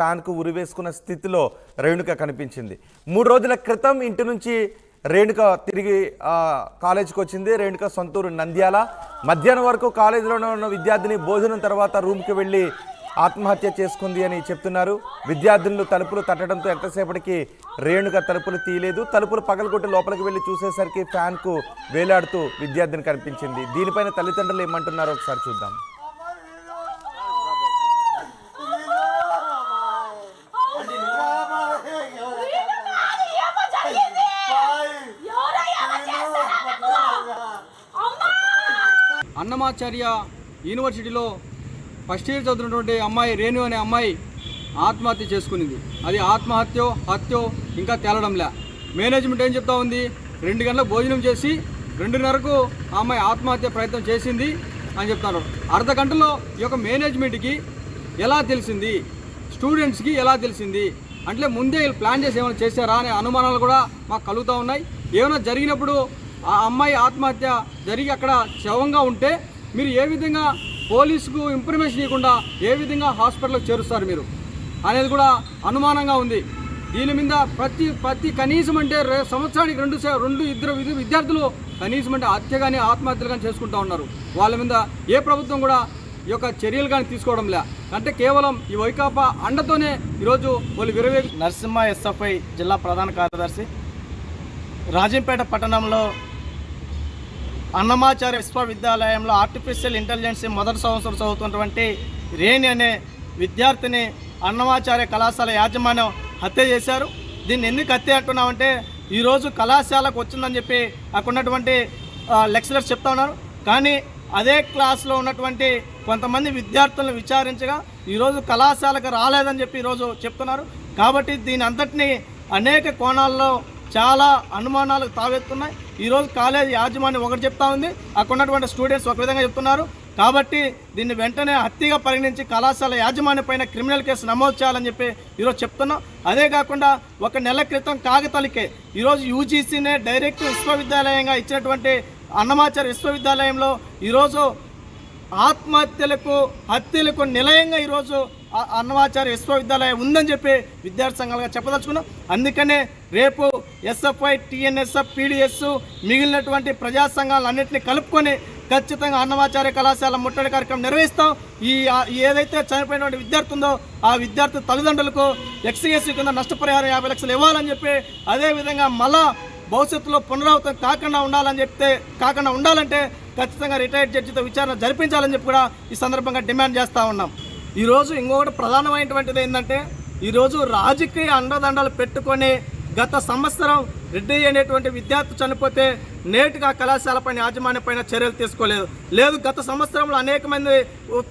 ఫ్యాన్కు ఉరివేసుకున్న స్థితిలో రేణుక కనిపించింది. మూడు రోజుల క్రితం ఇంటి నుంచి రేణుక తిరిగి కాలేజీకి వచ్చింది. రేణుక సొంతూరు నంద్యాల. మధ్యాహ్నం వరకు కాలేజీలోనే ఉన్న విద్యార్థిని భోజనం తర్వాత రూమ్కి వెళ్ళి ఆత్మహత్య చేసుకుంది అని చెప్తున్నారు. విద్యార్థులు తలుపులు తట్టడంతో ఎంతసేపటికి రేణుక తలుపులు తీయలేదు. తలుపులు పగలగొట్టి లోపలికి వెళ్ళి చూసేసరికి ఫ్యాన్కు వేలాడుతూ విద్యార్థిని కనిపించింది. దీనిపైన తల్లిదండ్రులు ఏమంటున్నారో ఒకసారి చూద్దాం. అన్నమాచార్య యూనివర్సిటీలో ఫస్ట్ ఇయర్ చదువుతున్నటువంటి అమ్మాయి రేణు అనే అమ్మాయి ఆత్మహత్య చేసుకునింది. అది ఆత్మహత్యో హత్యో ఇంకా తేలడంలే. మేనేజ్మెంట్ ఏం చెప్తా ఉంది? రెండు గంటల భోజనం చేసి రెండున్నరకు ఆ అమ్మాయి ఆత్మహత్య ప్రయత్నం చేసింది అని చెప్తారు. అర్ధ గంటలో ఈ యొక్క మేనేజ్మెంట్కి ఎలా తెలిసింది? స్టూడెంట్స్కి ఎలా తెలిసింది? అంటే ముందే వీళ్ళు ప్లాన్ చేసి ఏమైనా చేశారా అనే అనుమానాలు కూడా మాకు కలుగుతూ ఉన్నాయి. ఏమైనా జరిగినప్పుడు ఆ అమ్మాయి ఆత్మహత్య జరిగి అక్కడ శవంగా ఉంటే మీరు ఏ విధంగా పోలీసుకు ఇన్ఫర్మేషన్ ఇవ్వకుండా ఏ విధంగా హాస్పిటల్కి చేరుస్తారు మీరు? అనేది కూడా అనుమానంగా ఉంది. దీని మీద ప్రతి ప్రతి కనీసం అంటే సంవత్సరానికి రెండు రెండు ఇద్దరు విద్యార్థులు కనీసం అంటే హత్య కానీ ఆత్మహత్యలు కానీ చేసుకుంటూ ఉన్నారు. వాళ్ళ మీద ఏ ప్రభుత్వం కూడా ఈ యొక్క చర్యలు కానీ తీసుకోవడం లే. అంటే కేవలం ఈ వైకాపా అండతోనే ఈరోజు వాళ్ళు విరవే నరసింహ ఎస్ఎఫ్ఐ జిల్లా ప్రధాన కార్యదర్శి. రాజంపేట పట్టణంలో అన్నమాచార్య విశ్వవిద్యాలయంలో ఆర్టిఫిషియల్ ఇంటెలిజెన్స్ మొదటి సంవత్సరం చదువుతున్నటువంటి రేణి అనే విద్యార్థిని అన్నమాచార్య కళాశాల యాజమాన్యం హత్య చేశారు. దీన్ని ఎందుకు హత్య అంటున్నామంటే ఈరోజు కళాశాలకు వచ్చిందని చెప్పి అక్కడ ఉన్నటువంటి లెక్చరర్స్ చెప్తా ఉన్నారు. కానీ అదే క్లాస్లో ఉన్నటువంటి కొంతమంది విద్యార్థులను విచారించగా ఈరోజు కళాశాలకు రాలేదని చెప్పి ఈరోజు చెప్తున్నారు. కాబట్టి దీని అంతటినీ అనేక కోణాల్లో చాలా అనుమానాలు తావెత్తున్నాయి. ఈరోజు కాలేజ్ యాజమాన్యం ఒకటి చెప్తా ఉంది. అక్కడ ఉన్నటువంటి స్టూడెంట్స్ ఒక విధంగా చెప్తున్నారు. కాబట్టి దీన్ని వెంటనే హత్యగా పరిగణించి కళాశాల యాజమాన్యం పైన క్రిమినల్ కేసు నమోదు చేయాలని చెప్పి ఈరోజు చెప్తున్నాం. అదే కాకుండా ఒక నెల క్రితం కాగతలికే ఈరోజు యూజీసీనే డైరెక్ట్ విశ్వవిద్యాలయంగా ఇచ్చినటువంటి అన్నమాచార్య విశ్వవిద్యాలయంలో ఈరోజు ఆత్మహత్యలకు హత్యలకు నిలయంగా ఈరోజు అన్నమాచార్య విశ్వవిద్యాలయం ఉందని చెప్పి విద్యార్థి సంఘాలుగా చెప్పదలుచుకున్నాం. అందుకనే రేపు ఎస్ఎఫ్ఐ టీఎన్ఎస్ఎఫ్ పీడిఎస్ మిగిలినటువంటి ప్రజా సంఘాలన్నింటినీ కలుపుకొని ఖచ్చితంగా అన్నమాచార్య కళాశాల ముట్టడి కార్యక్రమం నిర్వహిస్తాం. ఈ ఈ ఏదైతే చనిపోయినటువంటి విద్యార్థి ఉందో ఆ విద్యార్థి తల్లిదండ్రులకు ఎక్స్ఎస్సీ కింద నష్టపరిహారం యాభై లక్షలు ఇవ్వాలని చెప్పి అదేవిధంగా మళ్ళా భవిష్యత్తులో పునరావృతం కాకుండా ఉండాలని చెప్తే కాకుండా ఉండాలంటే ఖచ్చితంగా రిటైర్డ్ జడ్జితో విచారణ జరిపించాలని చెప్పి కూడా ఈ సందర్భంగా డిమాండ్ చేస్తూ ఉన్నాం. ఈరోజు ఇంకొకటి ప్రధానమైనటువంటిది ఏంటంటే ఈరోజు రాజకీయ అండదండలు పెట్టుకొని గత సంవత్సరం రెడ్డి అనేటువంటి విద్యార్థి చనిపోతే నేటిగా కళాశాల పైన యాజమాన్యం పైన చర్యలు తీసుకోలేదు. లేదు గత సంవత్సరంలో అనేక మంది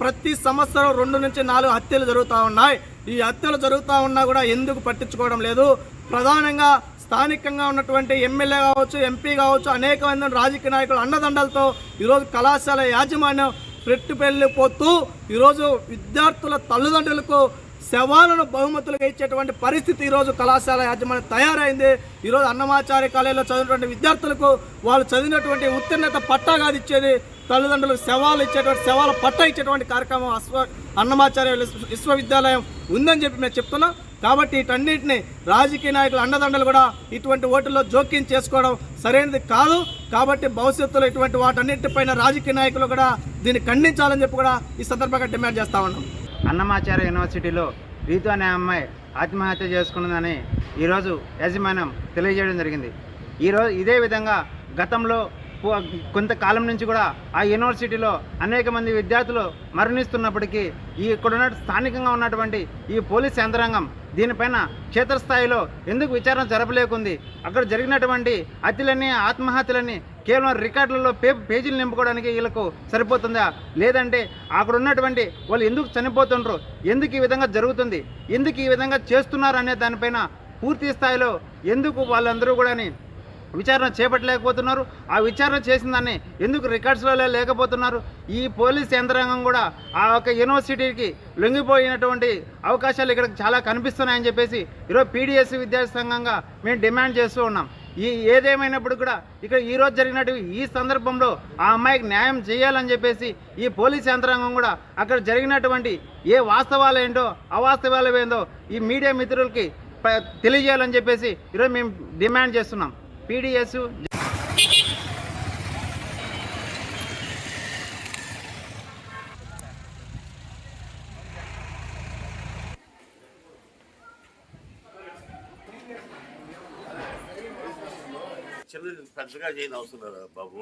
ప్రతి సంవత్సరం రెండు నుంచి నాలుగు హత్యలు జరుగుతూ ఉన్నాయి. ఈ హత్యలు జరుగుతూ ఉన్నా కూడా ఎందుకు పట్టించుకోవడం లేదు? ప్రధానంగా స్థానికంగా ఉన్నటువంటి ఎమ్మెల్యే కావచ్చు ఎంపీ కావచ్చు అనేక మంది రాజకీయ నాయకులు అండదండలతో ఈరోజు కళాశాల యాజమాన్యం పెట్టుపెళ్ళిపోతూ ఈరోజు విద్యార్థుల తల్లిదండ్రులకు శవాలను బహుమతులుగా ఇచ్చేటువంటి పరిస్థితి ఈరోజు కళాశాల యాజమాన్యం తయారైంది. ఈరోజు అన్నమాచార్య కాలేజీలో చదివినటువంటి విద్యార్థులకు వాళ్ళు చదివినటువంటి ఉత్తీర్ణత పట్టా కాదు ఇచ్చేది. తల్లిదండ్రులకు శవాలు ఇచ్చేటువంటి శవాల పట్టా ఇచ్చేటువంటి కార్యక్రమం అశ్వ అన్నమాచార్య విశ్వవిద్యాలయం ఉందని చెప్పి మేము చెప్తున్నాం. కాబట్టి వీటన్నిటిని రాజకీయ నాయకుల అండదండలు కూడా ఇటువంటి ఓటుల్లో జోక్యం చేసుకోవడం సరైనది కాదు. కాబట్టి భవిష్యత్తులో ఇటువంటి వాటన్నిటిపైన రాజకీయ నాయకులు కూడా దీన్ని ఖండించాలని చెప్పి కూడా ఈ సందర్భంగా డిమాండ్ చేస్తా ఉన్నాం. అన్నమాచార్య యూనివర్సిటీలో రీతు అనే అమ్మాయి ఆత్మహత్య చేసుకున్నదని ఈరోజు యాజమాన్యం తెలియజేయడం జరిగింది. ఈరోజు ఇదే విధంగా గతంలో కొంతకాలం నుంచి కూడా ఆ యూనివర్సిటీలో అనేక మంది విద్యార్థులు మరణిస్తున్నప్పటికీ ఈ ఇక్కడ ఉన్న స్థానికంగా ఉన్నటువంటి ఈ పోలీస్ యంత్రాంగం దీనిపైన క్షేత్రస్థాయిలో ఎందుకు విచారణ జరపలేకుంది? అక్కడ జరిగినటువంటి హత్యలని ఆత్మహత్యలని కేవలం రికార్డులలో పే పేజీలు నింపుకోవడానికి వీళ్ళకు సరిపోతుందా? లేదంటే అక్కడ ఉన్నటువంటి వాళ్ళు ఎందుకు చనిపోతుండ్రు? ఎందుకు ఈ విధంగా జరుగుతుంది? ఎందుకు ఈ విధంగా చేస్తున్నారు అనే దానిపైన పూర్తి స్థాయిలో ఎందుకు వాళ్ళందరూ కూడా విచారణ చేపట్టలేకపోతున్నారు. ఆ విచారణ చేసిన దాన్ని ఎందుకు రికార్డ్స్లో లేకపోతున్నారు? ఈ పోలీస్ యంత్రాంగం కూడా ఆ యొక్క యూనివర్సిటీకి లొంగిపోయినటువంటి అవకాశాలు ఇక్కడ చాలా కనిపిస్తున్నాయని చెప్పేసి ఈరోజు పీడిఎస్ విద్యార్థి సంఘంగా మేము డిమాండ్ చేస్తూ ఉన్నాం. ఈ ఏదేమైనప్పుడు కూడా ఇక్కడ ఈరోజు రోజు జరిగినట్టు ఈ సందర్భంలో ఆ అమ్మాయికి న్యాయం చేయాలని చెప్పేసి ఈ పోలీస్ యంత్రాంగం కూడా అక్కడ జరిగినటువంటి ఏ వాస్తవాలు ఏంటో అవాస్తవాలు ఏందో ఈ మీడియా మిత్రులకి తెలియజేయాలని చెప్పేసి ఈరోజు మేము డిమాండ్ చేస్తున్నాం. పీడిఎస్. చిన్న పెద్దగా చేయని అవసరం లేదు బాబు.